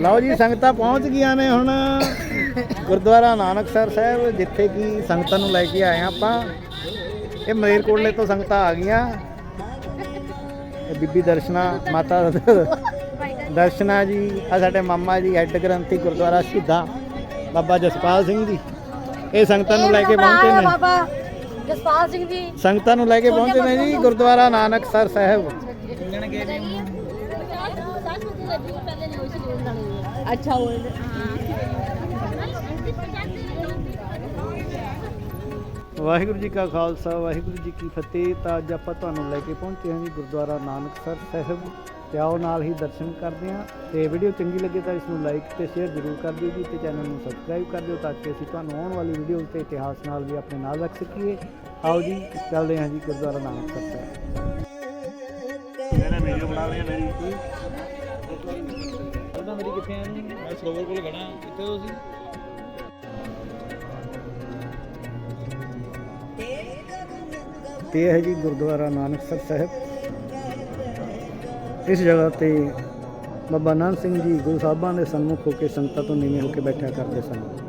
ਲਓ ਜੀ ਸੰਗਤਾਂ ਪਹੁੰਚ ਗਈਆਂ ਨੇ ਹੁਣ। ਗੁਰਦੁਆਰਾ ਨਾਨਕਸਰ ਸਾਹਿਬ ਜਿੱਥੇ ਕਿ ਸੰਗਤਾਂ ਨੂੰ ਲੈ ਕੇ ਆਏ ਹਾਂ ਆਪਾਂ। ਇਹ ਮਲੇਰਕੋਟਲੇ ਤੋਂ ਸੰਗਤਾਂ ਆ ਗਈਆਂ। ਇਹ ਬੀਬੀ ਦਰਸ਼ਨਾ ਮਾਤਾ ਦਰਸ਼ਨਾ ਜੀ ਆ ਸਾਡੇ ਮਾਮਾ ਜੀ ਹੈੱਡ ਗ੍ਰੰਥੀ ਗੁਰਦੁਆਰਾ ਸ਼ਹੀਦਾਂ ਬਾਬਾ ਜਸਪਾਲ ਸਿੰਘ ਜੀ। ਇਹ ਸੰਗਤਾਂ ਨੂੰ ਲੈ ਕੇ ਪਹੁੰਚੇ ਨੇ। ਬਾਬਾ ਜਸਪਾਲ ਸਿੰਘ ਜੀ। ਸੰਗਤਾਂ ਨੂੰ ਲੈ ਕੇ ਪਹੁੰਚੇ ਨੇ ਜੀ ਗੁਰਦੁਆਰਾ ਨਾਨਕਸਰ ਸਾਹਿਬ। ਅੱਛਾ ਉਹ ਵਾਹਿਗੁਰੂ ਜੀ ਕਾ ਖਾਲਸਾ ਵਾਹਿਗੁਰੂ ਜੀ ਕੀ ਫਤਿਹ। ਤਾਂ ਅੱਜ ਆਪਾਂ ਤੁਹਾਨੂੰ ਲੈ ਕੇ ਪਹੁੰਚੇ ਹਾਂ ਜੀ ਗੁਰਦੁਆਰਾ ਨਾਨਕਸਰ ਸਾਹਿਬ। ਤੇ ਆਓ ਨਾਲ ਹੀ ਦਰਸ਼ਨ ਕਰਦੇ ਹਾਂ। ਤੇ ਵੀਡੀਓ ਚੰਗੀ ਲੱਗੇ ਤਾਂ ਇਸ ਨੂੰ ਲਾਈਕ ਤੇ ਸ਼ੇਅਰ ਜ਼ਰੂਰ ਕਰ ਦਿਓ ਜੀ ਤੇ ਚੈਨਲ ਨੂੰ ਸਬਸਕ੍ਰਾਈਬ ਕਰ ਦਿਓ ਤਾਂ ਕਿ ਅਸੀਂ ਤੁਹਾਨੂੰ ਆਉਣ ਵਾਲੀ ਵੀਡੀਓ ਤੇ ਇਤਿਹਾਸ ਨਾਲ ਵੀ ਆਪਣੇ ਨਾਲ ਰੱਖ ਸਕੀਏ। ਆਓ ਜੀ ਚੱਲਦੇ ਹਾਂ ਜੀ ਗੁਰਦੁਆਰਾ ਨਾਨਕਸਰ ਸਾਹਿਬ। ਇਹਨੇ? ਹੈ ਜੀ ਗੁਰਦੁਆਰਾ ਨਾਨਕਸਰ ਸਾਹਿਬ। ਇਸ ਜਗ੍ਹਾ ਤੇ ਬਾਬਾ ਨਾਨਕ ਸਿੰਘ ਜੀ ਗੁਰੂ ਸਾਹਿਬਾਂ ਦੇ ਸਨਮੁਖ ਹੋ ਕੇ ਸੰਗਤਾਂ ਤੋਂ ਨੀਵੇਂ ਹੋ ਕੇ ਬੈਠਿਆ ਕਰਦੇ ਸਨ।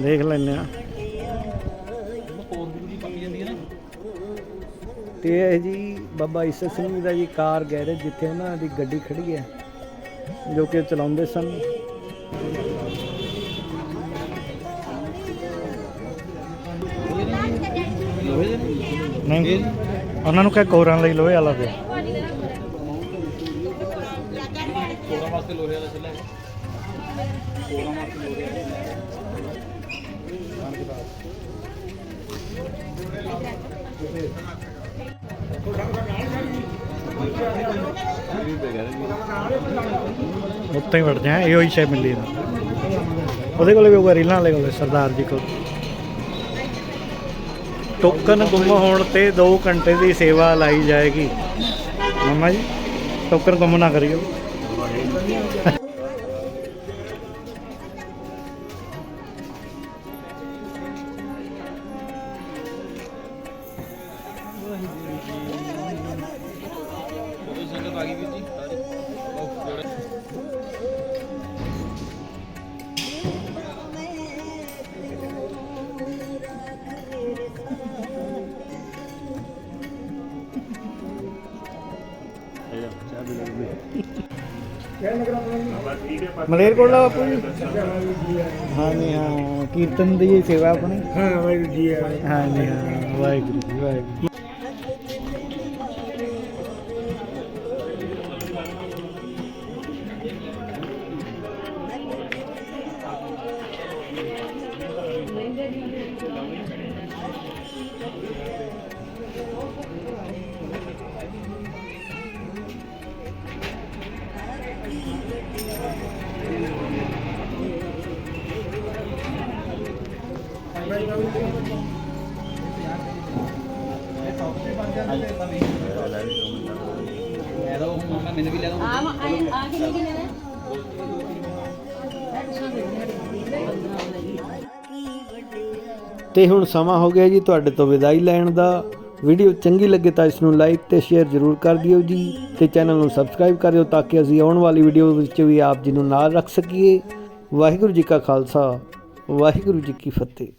ਦੇਖ ਲੈਂਦੇ ਆ ਤੇ ਇਹ ਜੀ ਬਾਬਾ ਈਸਾ ਸਿੰਘ ਦਾ ਜੀ ਕਾਰ ਗੈਰੇਜ ਜਿੱਥੇ ਉਹਨਾਂ ਦੀ ਗੱਡੀ ਖੜੀ ਹੈ। ਜੋ ਕਿ ਚਲਾਉਂਦੇ ਸਨ। ਨਹੀਂ, ਉਹਨਾਂ ਨੂੰ ਕਹੇ ਕੋਰਾਂ ਲਈ ਲੋਹੇ ਵਾਲਾ ਦੇ। ਕੋਰਾਂ ਵਾਸਤੇ ਲੋਹੇ ਵਾਲਾ ਚੱਲਿਆ ਕੋਰਾਂ ਵਾਸਤੇ ਲੋਹੇ ਵਾਲਾ ਉੱਤੇ ਹੀ ਵੜਦੇ ਇਹੋ ਹੀ ਸ਼ੈ ਮਿਲੀ ਨਾ ਉਹਦੇ ਕੋਲੇ ਵੀ ਹੋਊਗਾ ਰੀਲਾਂ ਵਾਲੇ ਕੋਲੇ, ਸਰਦਾਰ ਜੀ ਕੋਲ। ਟੋਕਨ ਗੁੰਮ ਹੋਣ ਤੇ 2 ਘੰਟੇ ਦੀ ਸੇਵਾ ਲਾਈ ਜਾਏਗੀ। ਮੰਮਾ ਜੀ, ਟੋਕਨ ਗੁੰਮ ਨਾ ਕਰਿਓ। कोई ਮਲੇਰਕੋਟਲਾ ਬਾਪੂ ਜੀ? ਹਾਂਜੀ ਹਾਂ ਕੀਰਤਨ ਦੀ ਸੇਵਾ ਆਪਣੀ। ਹਾਂ ਵਾਹਿਗੁਰੂ ਜੀ ਹਾਂਜੀ ਹਾਂ ਵਾਹਿਗੁਰੂ ਜੀ ਵਾਹਿਗੁਰੂ। ਮੈਨੂੰ ਵੀ ਲੈ ਦੋ ਆ ਆ ਕੇ ਨਹੀਂ ਨੇ ਤੇ ਹੁਣ ਸਮਾਂ ਹੋ ਗਿਆ ਜੀ ਤੁਹਾਡੇ ਤੋਂ ਵਿਦਾਈ ਲੈਣ ਦਾ। ਵੀਡੀਓ ਚੰਗੀ ਲੱਗੇ ਤਾਂ ਇਸ ਨੂੰ ਲਾਈਕ ਤੇ ਸ਼ੇਅਰ ਜ਼ਰੂਰ ਕਰ ਦਿਓ ਜੀ ਤੇ ਚੈਨਲ ਨੂੰ ਸਬਸਕ੍ਰਾਈਬ ਕਰ ਦਿਓ ਤਾਂ ਕਿ ਅਸੀਂ ਆਉਣ ਵਾਲੀ ਵੀਡੀਓ ਵਿੱਚ ਵੀ ਆਪ ਜੀ ਨੂੰ ਨਾਲ ਰੱਖ ਸਕੀਏ। ਵਾਹਿਗੁਰੂ ਜੀ ਕਾ ਖਾਲਸਾ, ਵਾਹਿਗੁਰੂ ਜੀ ਕੀ ਫਤਿਹ।